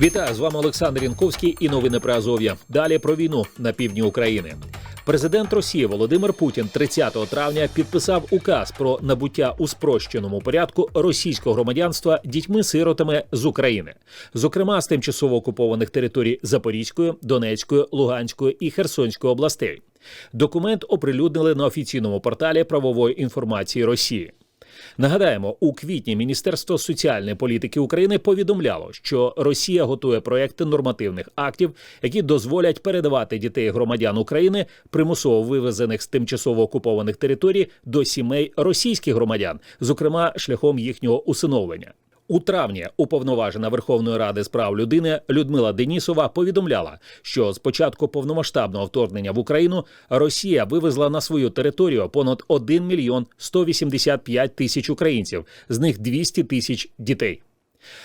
Вітаю з вами Олександр Янковський і новини про Азов'я. Далі про війну на півдні України. Президент Росії Володимир Путін 30 травня підписав указ про набуття у спрощеному порядку російського громадянства дітьми-сиротами з України, зокрема з тимчасово окупованих територій Запорізької, Донецької, Луганської і Херсонської областей. Документ оприлюднили на офіційному порталі правової інформації Росії. Нагадаємо, у квітні Міністерство соціальної політики України повідомляло, що Росія готує проекти нормативних актів, які дозволять передавати дітей громадян України, примусово вивезених з тимчасово окупованих територій, до сімей російських громадян, зокрема шляхом їхнього усиновлення. У травні уповноважена Верховної Ради з прав людини Людмила Денісова повідомляла, що з початку повномасштабного вторгнення в Україну Росія вивезла на свою територію понад 1 мільйон 185 тисяч українців, з них 200 тисяч дітей.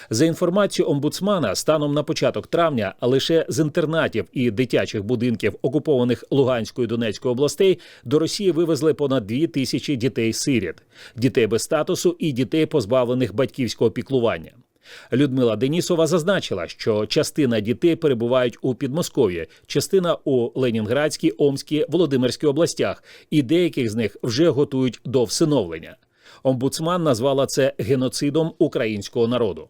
За інформацією омбудсмана, станом на початок травня лише з інтернатів і дитячих будинків окупованих Луганської і Донецької областей до Росії вивезли понад дві тисячі дітей-сиріт, дітей без статусу і дітей, позбавлених батьківського піклування. Людмила Денісова зазначила, що частина дітей перебувають у Підмосков'ї, частина у Ленінградській, Омській, Володимирській областях, і деяких з них вже готують до всиновлення. Омбудсман назвала це геноцидом українського народу.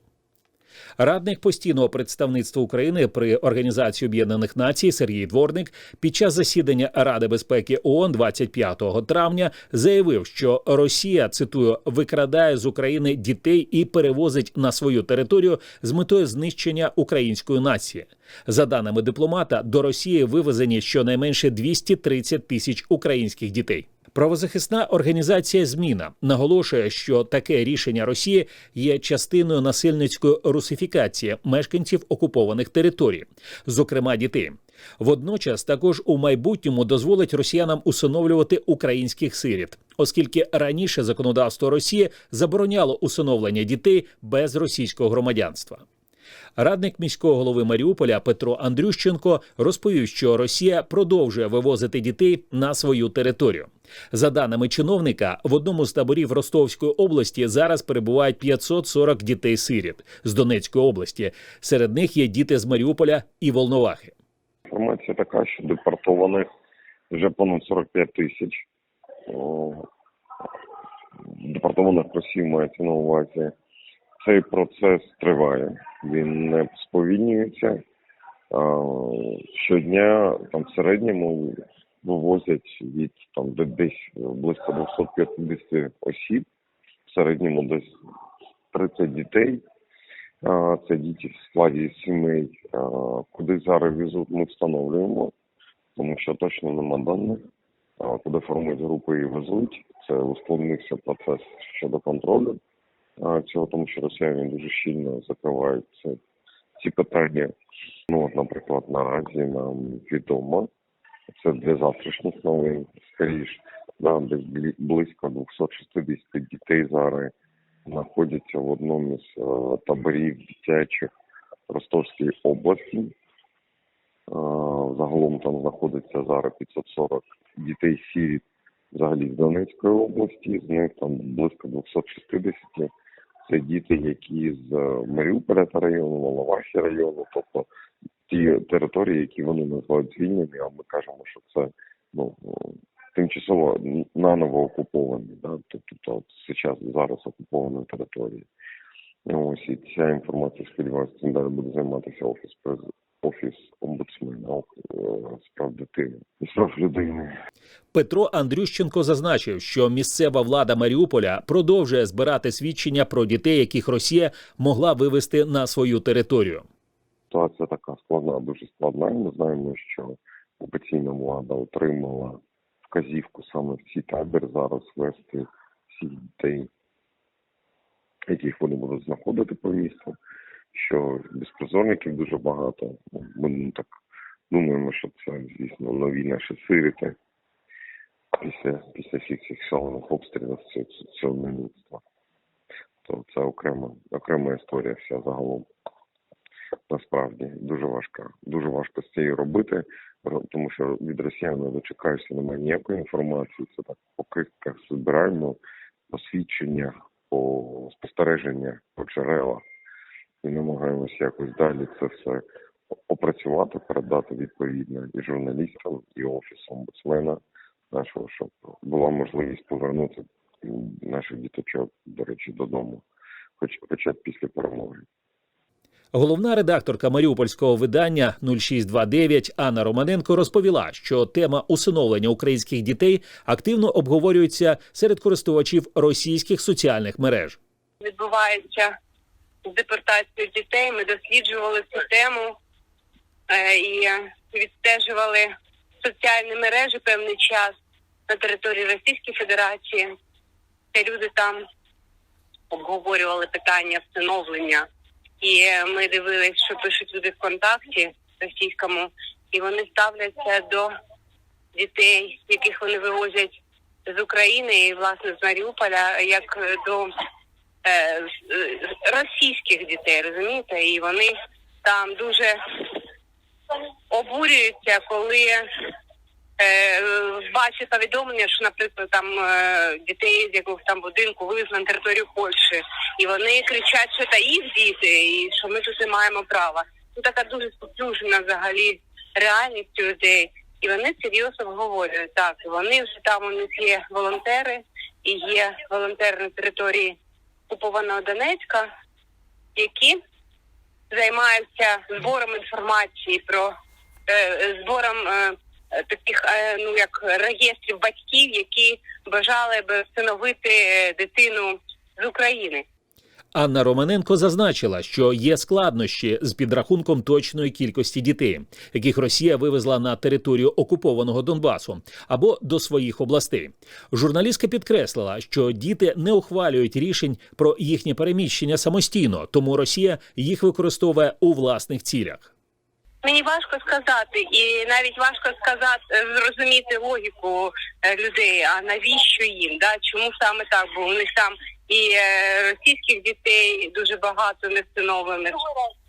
Радник постійного представництва України при Організації Об'єднаних Націй Сергій Дворник під час засідання Ради безпеки ООН 25 травня заявив, що Росія цитую викрадає з України дітей і перевозить на свою територію з метою знищення української нації. За даними дипломата, до Росії вивезені щонайменше 230 тисяч українських дітей. Правозахисна організація Зміна наголошує, що таке рішення Росії є частиною насильницької русифікації мешканців окупованих територій, зокрема дітей. Водночас також у майбутньому дозволить росіянам усиновлювати українських сиріт, оскільки раніше законодавство Росії забороняло усиновлення дітей без російського громадянства. Радник міського голови Маріуполя Петро Андрющенко розповів, що Росія продовжує вивозити дітей на свою територію. За даними чиновника, в одному з таборів Ростовської області зараз перебувають 540 дітей-сиріт з Донецької області. Серед них є діти з Маріуполя і Волновахи. Інформація така, що депортованих вже понад 45 тисяч. Депортованих Росії мається на увазі. Цей процес триває, він не сповільнюється. Щодня там в середньому вивозять від там де- десь близько 250 осіб, в середньому десь 30 дітей. Це діти в складі сімей. Куди зараз везуть, ми встановлюємо, тому що точно нема даних. Куди формують групи і везуть. Це ускладнився процес щодо контролю цього, тому що росіяни дуже щільно закривають ці питання. Ну, от, наприклад, наразі нам відомо, це для завтрашніх новин, скоріш, да, десь близько 260 дітей зараз знаходяться в одному з е, таборів дитячих Ростовської області. Е, Загалом там знаходиться зараз 540 дітей сіріт взагалі з Донецької області, з них там близько 260 це діти, які з е, Маріуполя та району, Волновахи району, тобто ті території, які вони називають звільненими, а ми кажемо, що це ну тимчасово наново окуповані, да? тобто зараз зараз окуповані території. Ось і ця інформація, сподіваюся, цим далі буде займатися офіс офіс омбудсмена ох, е, з прав дитини і з прав людини. Петро Андрющенко зазначив, що місцева влада Маріуполя продовжує збирати свідчення про дітей, яких Росія могла вивезти на свою територію. Ситуація така складна, дуже складна. І Ми знаємо, що окупаційна влада отримала вказівку саме в цей табір зараз вести всіх дітей, яких вони будуть знаходити по місту. Що безпризорників дуже багато. Ми ну, так думаємо, що це, звісно, нові наші сирити після, після всіх цих шалених обстрілів цього. То це окрема, окрема історія вся загалом насправді дуже важка. Дуже важко з цією робити, тому що від росіян не дочекаєшся, немає ніякої інформації. Це так по крихках збираємо по свідченнях, по спостереженнях, по джерелах. І намагаємося якось далі це все опрацювати, передати відповідно і журналістам, і офісу омбудсмена нашого, щоб була можливість повернути наших діточок, до речі, додому, хоч хоча б після перемоги. Головна редакторка маріупольського видання 0629 Анна Романенко розповіла, що тема усиновлення українських дітей активно обговорюється серед користувачів російських соціальних мереж. відбувається з дітей. Ми досліджували цю тему е, і відстежували соціальні мережі певний час на території Російської Федерації. Та люди там обговорювали питання встановлення. І ми дивилися, що пишуть люди ВКонтакті російському, і вони ставляться до дітей, яких вони вивозять з України і власне з Маріуполя, як до е, е, російських дітей, розумієте? І вони там дуже обурюються, коли е, бачать повідомлення, що, наприклад, там е, дітей з якогось там будинку вивезли на територію Польщі, і вони кричать, що це їх діти, і що ми тут не маємо права. Ну така дуже споплюжена взагалі реальність людей. І вони серйозно обговорюють так. Вони вже там у них є волонтери, і є волонтери на території окупованого Донецька, які займаються збором інформації про е, збором е, таких е, ну як реєстрів батьків, які бажали би встановити дитину з України. Анна Романенко зазначила, що є складнощі з підрахунком точної кількості дітей, яких Росія вивезла на територію окупованого Донбасу або до своїх областей. Журналістка підкреслила, що діти не ухвалюють рішень про їхнє переміщення самостійно, тому Росія їх використовує у власних цілях. Мені важко сказати, і навіть важко сказати е, зрозуміти логіку е, людей. А навіщо їм? Да? Чому саме так? Бо у них там і е, російських дітей дуже багато не встановлених.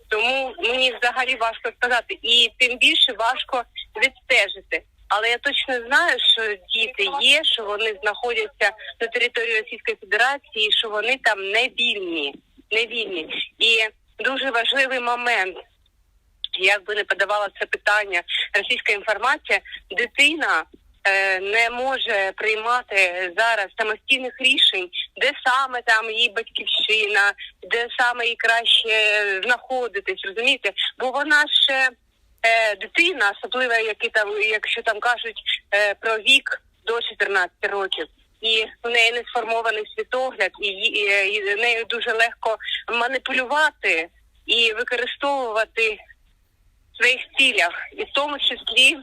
Тому мені взагалі важко сказати, і тим більше важко відстежити. Але я точно знаю, що діти є, що вони знаходяться на території Російської Федерації, що вони там не вільні, не вільні. І дуже важливий момент як би не подавала це питання російська інформація, дитина не може приймати зараз самостійних рішень, де саме там її батьківщина, де саме їй краще знаходитись, розумієте? Бо вона ще е, дитина, особливо які там, якщо там кажуть е, про вік до 14 років. І в неї не сформований світогляд, і, і, і нею дуже легко маніпулювати і використовувати в своїх цілях, і в тому числі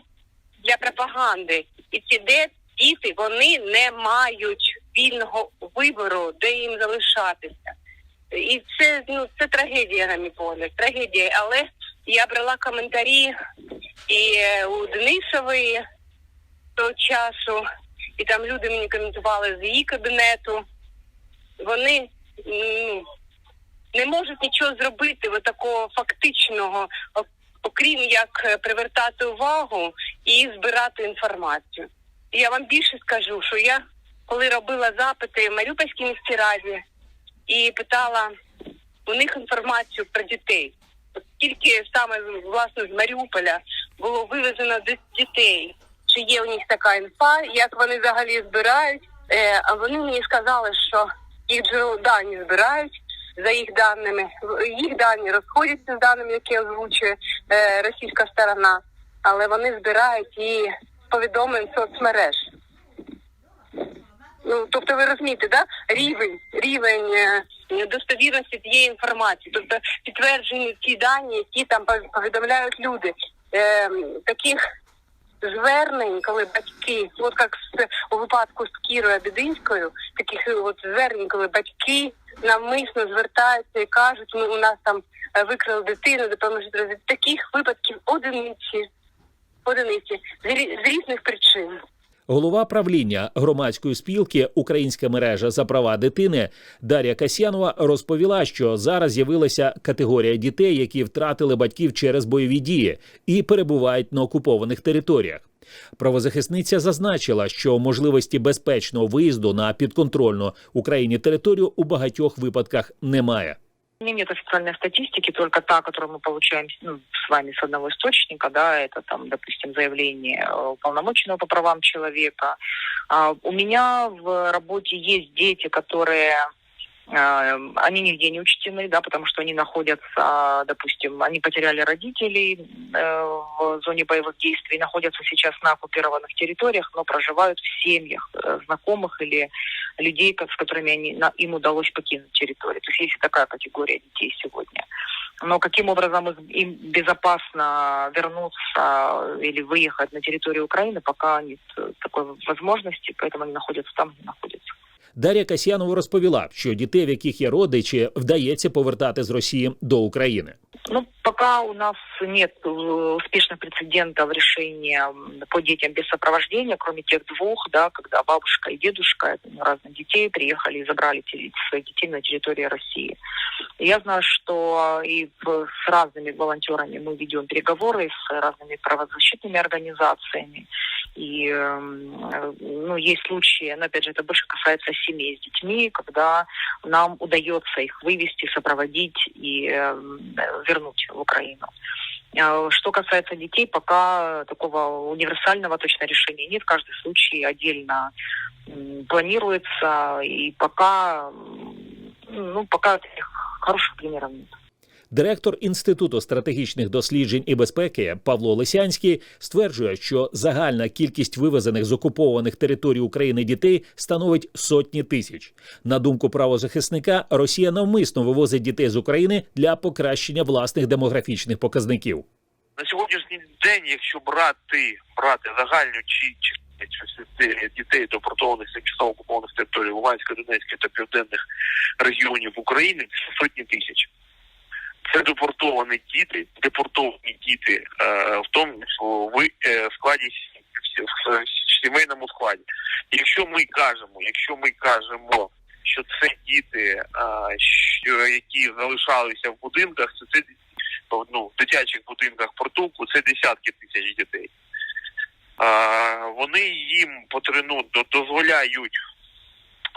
для пропаганди. І ці де діти вони не мають вільного вибору, де їм залишатися. І це ну це трагедія, на мій погляд, трагедія. Але я брала коментарі і е, у Денисової того часу, і там люди мені коментували з її кабінету. Вони ну, не можуть нічого зробити такого фактичного, окрім як е, привертати увагу і збирати інформацію. І я вам більше скажу, що я коли робила запити в Маріупольській міській раді і питала у них інформацію про дітей. От Тільки саме власне з Маріуполя було вивезено дітей. Чи є у них така інфа, як вони взагалі збирають? Е, а вони мені сказали, що їх джерело дані збирають за їх даними. Їх дані розходяться з даними, які озвучує е, російська сторона, але вони збирають і повідомлень соцмереж. Ну, тобто ви розумієте, да? рівень, рівень е, достовірності цієї інформації, тобто підтверджені ті дані, які там повідомляють люди. Е, таких звернень, коли батьки, от як у випадку з Кірою Абідинською, таких е, от звернень, коли батьки навмисно звертаються і кажуть, ми у нас там е, викрали дитину, допоможіть розвитку». Таких випадків одиниці, одиниці з, різних причин. Голова правління громадської спілки Українська мережа за права дитини Дар'я Касьянова розповіла, що зараз з'явилася категорія дітей, які втратили батьків через бойові дії і перебувають на окупованих територіях. Правозахисниця зазначила, що можливості безпечного виїзду на підконтрольну Україні територію у багатьох випадках немає. У меня нет официальной статистики, только та, которую мы получаем ну, с вами с одного источника, да, это там, допустим, заявление э, уполномоченного по правам человека. А, у меня в работе есть дети, которые они нигде не учтены, да, потому что они находятся, допустим, они потеряли родителей э, в зоне боевых действий, находятся сейчас на оккупированных территориях, но проживают в семьях э, знакомых или людей, с которыми они, им удалось покинуть территорию. То есть есть такая категория детей сегодня. Но каким образом им безопасно вернуться или выехать на территорию Украины, пока нет э, такой возможности, поэтому они находятся там, где находятся. Дар'я Касьянова розповіла, що дітей, в яких є родичі, вдається повертати з Росії до України. Ну, пока у нас нет э, успешных прецедентов решения м, по детям без сопровождения, кроме тех двух, да, когда бабушка и дедушка это, ну, разных детей приехали и забрали те- своих детей на территории России. И Я знаю, что и в- с разными волонтерами мы ведем переговоры с разными правозащитными организациями. И эм, ну, есть случаи, но опять же это больше касается семей с детьми, когда нам удается их вывести, сопроводить и эм, вернуть в Украину. А Что касается детей, пока такого универсального точно решения нет. Каждый случай отдельно планируется, и пока, ну, пока хороших примеров нет. Директор Інституту стратегічних досліджень і безпеки Павло Лисянський стверджує, що загальна кількість вивезених з окупованих територій України дітей становить сотні тисяч. На думку правозахисника, Росія навмисно вивозить дітей з України для покращення власних демографічних показників. на сьогоднішній день, якщо брати брати загальну чи дітей депортованих з тимчасово окупованих територій Луганської, Донецької та південних регіонів України, сотні тисяч. Це депортовані діти, депортовані діти е, в тому в е, складі в сімейному складі. Якщо ми кажемо, якщо ми кажемо, що це діти, е, що, які залишалися в будинках, то це ну, в дитячих будинках притулку це десятки тисяч дітей. А, вони їм потрину дозволяють,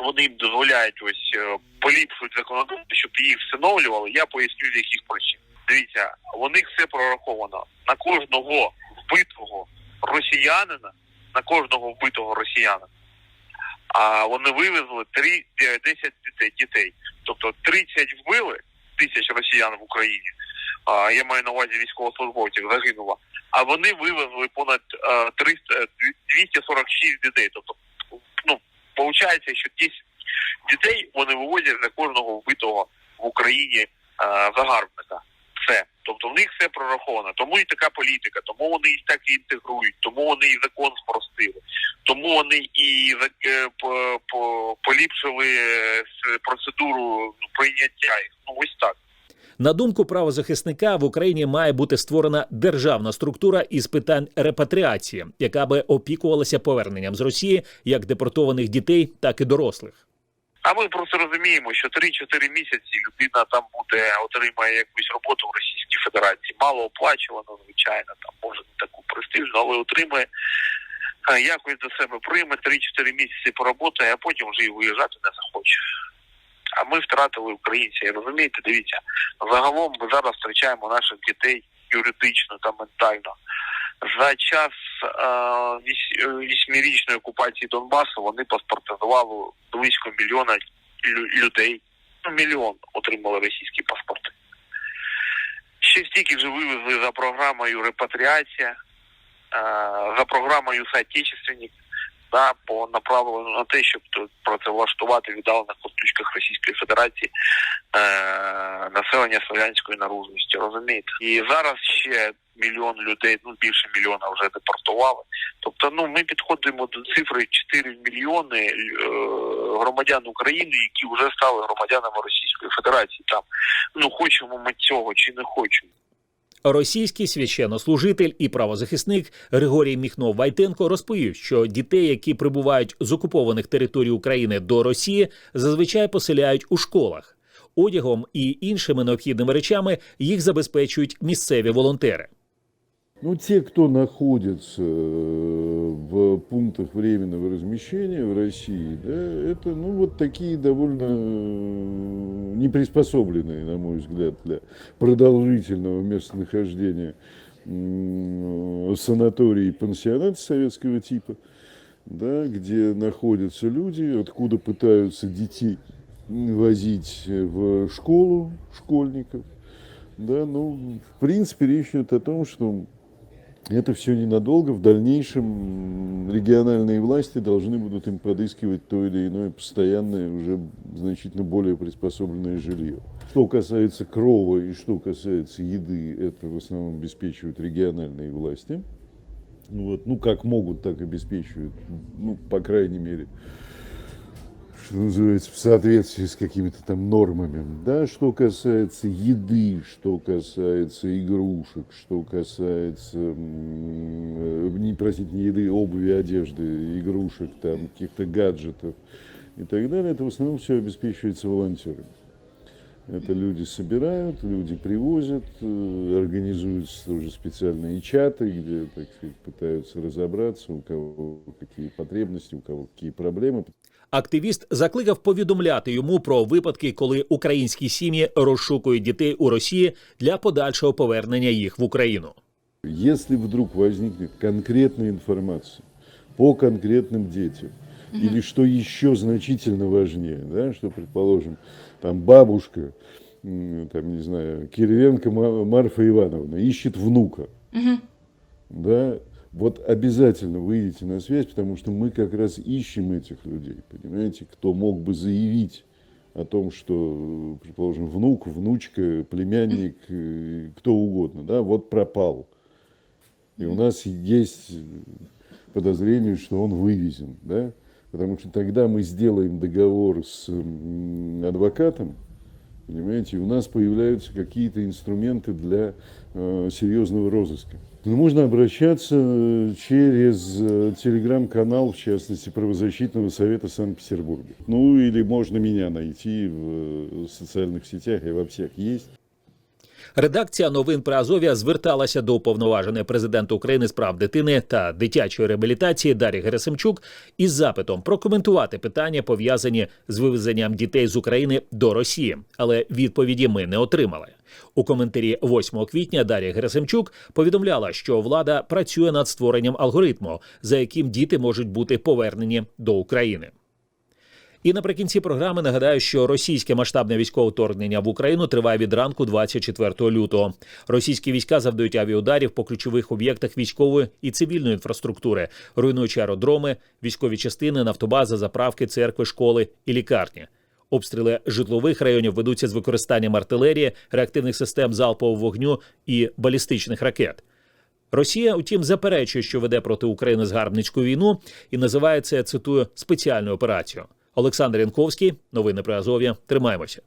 вони дозволяють ось е, поліпшують законодавство, щоб їх встановлювали. Я поясню з яких причин. Дивіться, у них все прораховано на кожного вбитого росіянина, на кожного вбитого росіянина. А вони вивезли 3, 10 дітей, дітей. Тобто 30 вбили тисяч росіян в Україні а, я маю на увазі військовослужбовців, загинуло. А вони вивезли понад е, 300, е, 246 дітей. Тобто, виходить, що 10 дітей вони вивозять за кожного вбитого в Україні е, загарбника. Все. Тобто в них все прораховано. Тому і така політика, тому вони їх так і інтегрують, тому вони і закон спростили, тому вони і е, по- по- поліпшили е, процедуру ну, прийняття їх. Ну ось так. На думку правозахисника, в Україні має бути створена державна структура із питань репатріації, яка би опікувалася поверненням з Росії як депортованих дітей, так і дорослих. А ми просто розуміємо, що 3-4 місяці людина там буде отримає якусь роботу в Російській Федерації. Мало оплачувано, звичайно, там може не таку престижну, але отримає е, якось до себе прийме 3-4 місяці поработає, а потім вже і виїжджати не захоче. А ми втратили українців. Розумієте, дивіться, загалом ми зараз втрачаємо наших дітей юридично та ментально. За час е, е, вісьмирічної окупації Донбасу вони паспортизували близько мільйона людей. Ну, мільйон отримали російські паспорти. Ще стільки вже вивезли за програмою репатріація, е, за програмою соотечественник, да, по направленню на те, щоб працевлаштувати в віддалених куточках Російської Федерації е, населення слов'янської наружності, розумієте? І зараз ще мільйон людей, ну більше мільйона вже депортували. Тобто, ну ми підходимо до цифри 4 мільйони е, громадян України, які вже стали громадянами Російської Федерації. Там ну хочемо ми цього чи не хочемо. Російський священнослужитель і правозахисник Григорій Міхнов Вайтенко розповів, що дітей, які прибувають з окупованих територій України до Росії, зазвичай поселяють у школах. Одягом і іншими необхідними речами їх забезпечують місцеві волонтери. Ну, те, кто находится э, в пунктах временного размещения в России, да, это, ну, вот такие довольно э, неприспособленные, на мой взгляд, для продолжительного местонахождения м, санатории и пансионаты советского типа, да, где находятся люди, откуда пытаются детей возить в школу школьников. Да, ну, в принципе, речь идет о том, что это все ненадолго. В дальнейшем региональные власти должны будут им подыскивать то или иное постоянное, уже значительно более приспособленное жилье. Что касается крова и что касается еды, это в основном обеспечивают региональные власти. Ну Вот, ну, как могут, так обеспечивают, ну, по крайней мере, что называется, в соответствии с какими-то там нормами. Да, что касается еды, что касается игрушек, что касается, э, не, простите, не еды, обуви, одежды, игрушек, там, каких-то гаджетов и так далее, это в основном все обеспечивается волонтерами. Это люди собирают, люди привозят, э, организуются тоже специальные чаты, где, так сказать, пытаются разобраться, у кого какие потребности, у кого какие проблемы. Активіст закликав повідомляти йому про випадки, коли українські сім'ї розшукують дітей у Росії для подальшого повернення їх в Україну. Если вдруг возникнет конкретная информация по конкретным детям, или что еще значительно важнее, да, что, предположим, там бабушка, там, не знаю, Кириленко Марфа Ивановна ищет внука, да, вот обязательно выйдите на связь, потому что мы как раз ищем этих людей, понимаете, кто мог бы заявить о том, что, предположим, внук, внучка, племянник, э, кто угодно, да, вот пропал. И у нас есть подозрение, что он вывезен, да, потому что тогда мы сделаем договор с адвокатом, понимаете, и у нас появляются какие-то инструменты для э, серьезного розыска. Ну, можно обращаться э, через э, телеграм-канал, в частности, правозащитного совета Санкт-Петербурга. Ну, или можно меня найти в э, социальных сетях, я во всех есть. Редакція новин при Азов'я зверталася до уповноваженої президента України з прав дитини та дитячої реабілітації Дар'ї Герасимчук із запитом прокоментувати питання, пов'язані з вивезенням дітей з України до Росії, але відповіді ми не отримали. У коментарі 8 квітня Дар'я Герасимчук повідомляла, що влада працює над створенням алгоритму, за яким діти можуть бути повернені до України. І наприкінці програми нагадаю, що російське масштабне військове вторгнення в Україну триває від ранку 24 лютого. Російські війська завдають авіаударів по ключових об'єктах військової і цивільної інфраструктури, руйнуючи аеродроми, військові частини, нафтобази, заправки, церкви, школи і лікарні. Обстріли житлових районів ведуться з використанням артилерії, реактивних систем залпового вогню і балістичних ракет. Росія, утім, заперечує, що веде проти України згарбницьку війну, і називає це, цитую, спеціальною операцією. Олександр Янковський, новини про Азов'я. Тримаємося.